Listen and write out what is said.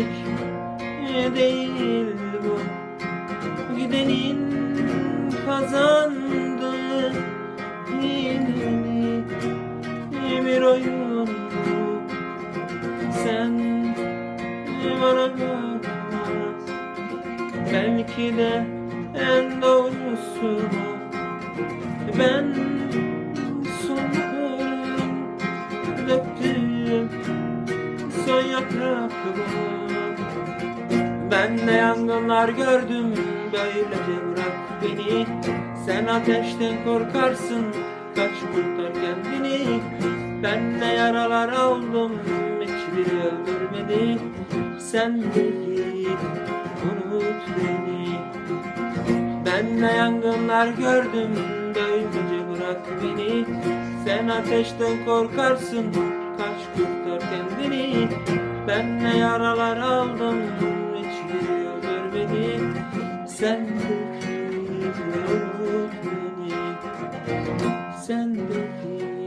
gitmek değil bu. Gidenin kazandığı yenili bir oyun bu. Sen bana bakmaz Belki de en doğrusu son yapraklarım ben de yangınlar gördüm böylece bırak beni. Sen ateşten korkarsın kaç kurtar kendini. Ben de yaralar aldım hiçbiri öldürmedi. Sen de git unut beni. Ben de yangınlar gördüm böylece bırak beni. Sen ateşten korkarsın kaç kurtar kendini ben ne yaralar aldım hiçbiri görmedi. Sen de kıydın beni Sen de kıydın